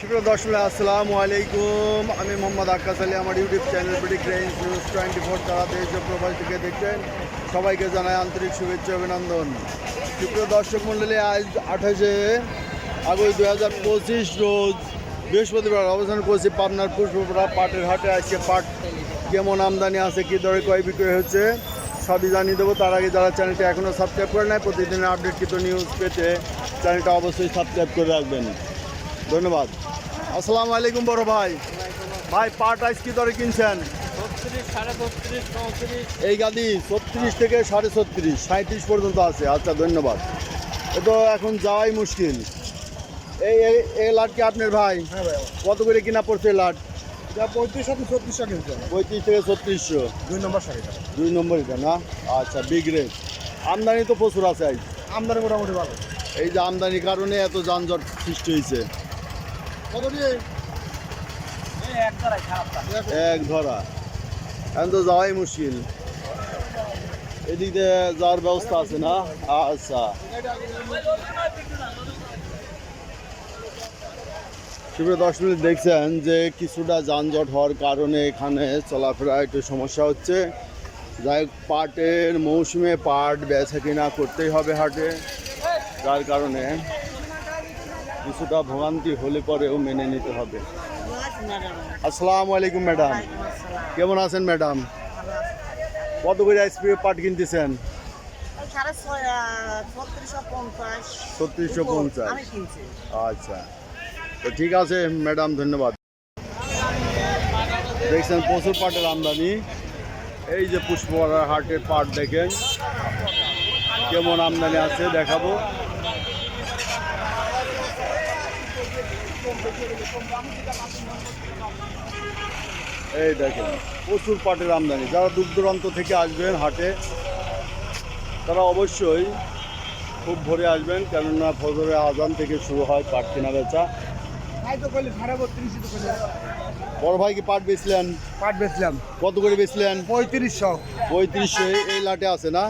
সুপ্রিয় দর্শক, আসসালামু আলাইকুম। আমি মোহাম্মদ আক্কাস আলী, আমার ইউটিউব চ্যানেল ব্রিটিক রেঞ্জ নিউজ টোয়েন্টি ফোর তারা দেশ প্রবাস থেকে দেখছেন। সবাইকে জানাই আন্তরিক শুভেচ্ছা অভিনন্দন। সুপ্রিয় দর্শক মণ্ডলী, আজ আঠাশে আগস্ট দু হাজার পঁচিশ রোজ বৃহস্পতিবার অবস্থান করছি পাবনার পুষ্পপুরা পাটের হাটে। আজকে পাট কেমন আমদানি আছে, কী দরে কয় বিক্রয় হচ্ছে, সবই জানিয়ে দেবো। তার আগে যারা চ্যানেলটি এখনও সাবস্ক্রাইব করে নেয় প্রতিদিনের আপডেটকৃত নিউজ পেতে চ্যানেলটা অবশ্যই সাবস্ক্রাইব করে রাখবেন। ধন্যবাদ। আসসালামু আলাইকুম বড় ভাই। ভাই পাট আইস কি দরে কিনছেন? এই গাদি ছত্রিশ থেকে সাড়ে ছত্রিশ সাঁত্রিশ পর্যন্ত আছে। আচ্ছা ধন্যবাদ। এ তো এখন যাওয়াই মুশকিল। এই এই- লাট কি আপনার ভাই? হ্যাঁ কত করে কিনা পড়ছে লাট? পঁয়ত্রিশ ছত্রিশশো থেকে ছত্রিশশো। দুই নম্বর শাড়িটা দুই নম্বর এটা না? আচ্ছা বিগ রেট আমদানি তো প্রচুর আছে আমদানি মোটামুটি ভালো। এই যে আমদানির কারণে এত যানজট সৃষ্টি হয়েছে। এক ধরা। এখন তো যাওয়াই মুশকিল। এদিক দিয়ে যাওয়ার ব্যবস্থা আছে না? আচ্ছা। সুপ্রিয় দশ মিনিট দেখছেন যে কিছুটা যানজট হওয়ার কারণে এখানে চলাফেরা একটু সমস্যা হচ্ছে। যাই হোক পাটের মৌসুমে পাট বেচা কিনা করতেই হবে হাটে। যার কারণে কিছুটা ভোগান্তি হলে পরেও মেনে নিতে হবে। আসসালামু আলাইকুম ম্যাডাম। কেমন আছেন ম্যাডাম? কত করে স্প্রে পাট কিনতেছেন? ছত্রিশশো পঞ্চাশ। আচ্ছা। তো ঠিক আছে ম্যাডাম ধন্যবাদ। দেখছেন প্রচুর পাটের আমদানি। এই যে পুষ্পরার হাটের পাট দেখেন। কেমন আমদানি আছে দেখাবো। এই দেখেন প্রচুর পাটের আমদানি। যারা দূর দূরান্ত থেকে আসবেন হাটে তারা অবশ্যই খুব ভোরে আসবেন কেননা ফজরে আজান থেকে শুরু হয় পাট কেনা বেচা। বড় ভাই কি পাট বেচলেন? পাট বেচলাম। কত করে বেচলেন? পঁয়ত্রিশশো। পঁয়ত্রিশশো এই লাটে আছে না?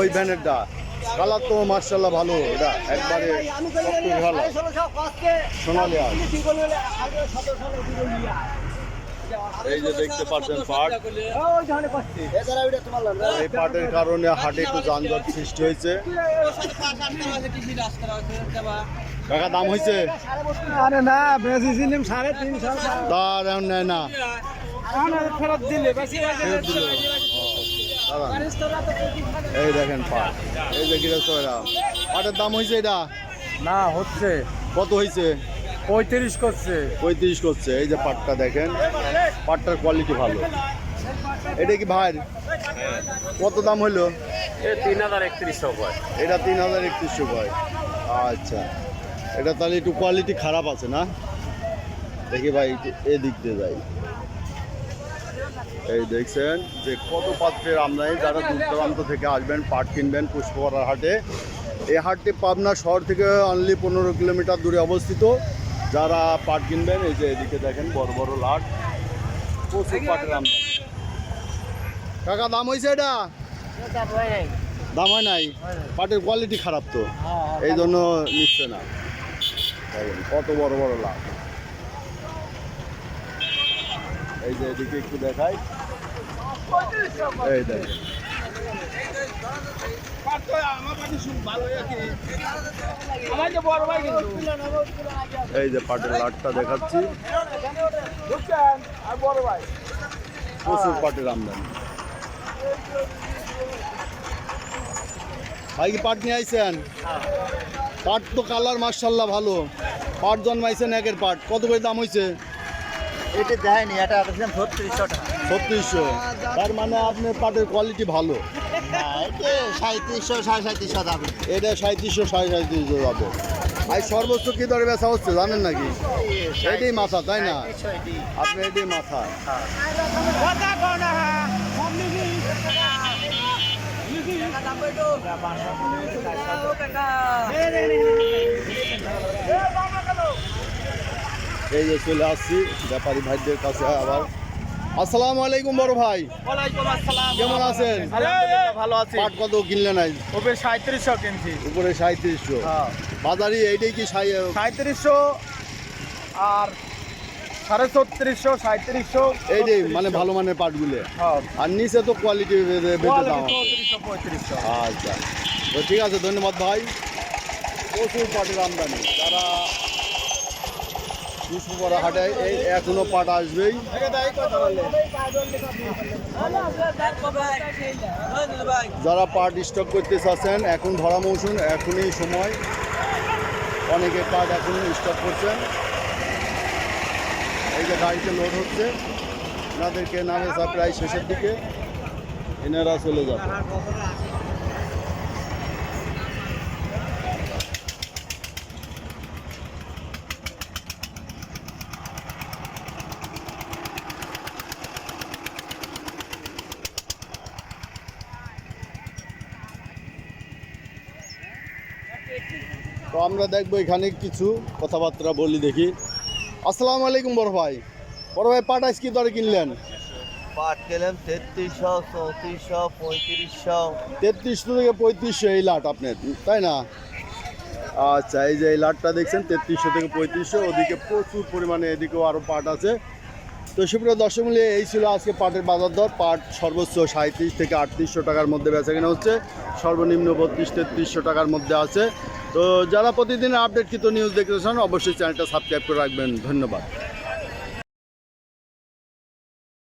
ওই ভ্যানেরটা। কালার তো মার্শাল্লাহ ভালো এটা একবারে ভালো সোনালি আজ এই যে দেখতে পাচ্ছেন পাট। এই পাটের কারণে হাটে একটু যানজট সৃষ্টি হয়েছে। কাকা দাম হয়েছে? আরে না বেচেছিলাম সাড়ে তিনশো। তার নেয় না। ফেরত দিলে বেশি ফেরত দিল। ও, দাঁড়ান। এই দেখেন পাট। এই যে গৃহস্থরা পাটের দাম হয়েছে এটা? না হচ্ছে। কত হয়েছে পঁয়ত্রিশ করছে। পঁয়ত্রিশ করছে। এই যে পাটটা দেখেন পাটটার কোয়ালিটি ভালো। এটা কি ভাই কত দাম হলো তিন হাজার একত্রিশশো কয় এটা তিন হাজার একত্রিশশো কয় আচ্ছা। এটা তাহলে একটু কোয়ালিটি খারাপ আছে না? দেখি ভাই এদিক দিয়ে যাই। এই দেখছেন যে কত পাত্রের আমদানি যারা দূর দূরান্ত থেকে আসবেন পাট কিনবেন পুষ্পকরার হাটে। এই হাটটি পাবনা শহর থেকে অনলি পনেরো কিলোমিটার দূরে অবস্থিত। যারা পাট কিনবেন এই যে এদিকে দেখেন বড় বড় লাট। প্রচুর পাটের আমদানি। কাকা দাম হয়েছে এটা? দাম হয় নাই? পাটের কোয়ালিটি খারাপ তো। এই জন্য নিচ্ছে না। কত বড় বড় লাভ এই যে এদিকে একটু দেখাই। এই দেখেন। এই যে পাটের লাটটা দেখাচ্ছি। প্রচুর পাটের আমদানি। ভাই, কি পাট নিয়ে আইছেন? পাট তো কালার মার্শাল্লাহ ভালো। পাট জন্মাইছেন একের পাট। কত করে দাম হয়েছে এটা দেয়নি এটা একদম ছত্রিশশো টাকা ছত্রিশশো তার মানে আপনার পাটের কোয়ালিটি ভালো সাঁত্রিশশো সাড়ে সাঁত্রিশশো দাম এটা সাঁত্রিশশো সাড়ে সাঁত্রিশশো যাবে আর সর্বোচ্চ কী দরে বেচা হচ্ছে জানেন নাকি এটাই মাথা তাই না আপনি এটাই মাথা এই যে চলে আসছি ব্যাপারী ভাইদের কাছে আবার। আসসালামু আলাইকুম বড় ভাই। ওয়ালাইকুম আসসালাম। কেমন আছেন? ভালো আছি। পাট কত কিনলেন আজ ওপরে সাঁত্রিশশো কিনছি। উপরে সাঁত্রিশশো। হ্যাঁ। বাজারি এইটাই কি সাঁত্রিশশো আর সাড়ে ছত্রিশশো সাঁত্রিশশো এইটাই মানে ভালো মানের পাটগুলো। হ্যাঁ। আর নিচে তো কোয়ালিটি দাম আচ্ছা। তো ঠিক আছে ধন্যবাদ ভাই। প্রচুর পাটের আমদানি। হাটে এই এখনও পাট আসবেই। যারা পাট স্টক করতে চাচ্ছেন, এখন ভরা মৌসুম, এখনই সময়। অনেকে পাট এখন স্টক করছেন। এই যে গাড়িতে লোড হচ্ছে ওনাদেরকে নামে প্রায় শেষের দিকে। এনারা চলে যাবে। তো আমরা দেখব এখানে কিছু কথাবার্তা বলি দেখি। আসসালামু আলাইকুম বড় ভাই। বড় ভাই পাট আইস কি দরে কিনলেন? পাট গেলাম তেত্রিশশো চৌত্রিশশো পঁয়ত্রিশশো। তেত্রিশশো থেকে পঁয়ত্রিশশো এই লাট আপনার তাই না? আচ্ছা এই যে এই লাটটা দেখছেন তেত্রিশশো থেকে পঁয়ত্রিশশো ওদিকে প্রচুর পরিমাণে এদিকেও আরও পাট আছে। তো সুপ্রিয় দর্শক মিলিয়ে এই ছিল আজকে পাটের বাজার দর। পাট সর্বোচ্চ সাঁত্রিশ থেকে আটত্রিশশো টাকার মধ্যে বেচা কেনা হচ্ছে। সর্বনিম্ন বত্রিশ তেত্রিশশো টাকার মধ্যে আছে। তো যারা প্রতিদিন আপডেট কিন্তু নিউজ দেখতে চান অবশ্যই চ্যানেলটা সাবস্ক্রাইব করে রাখবেন। ধন্যবাদ।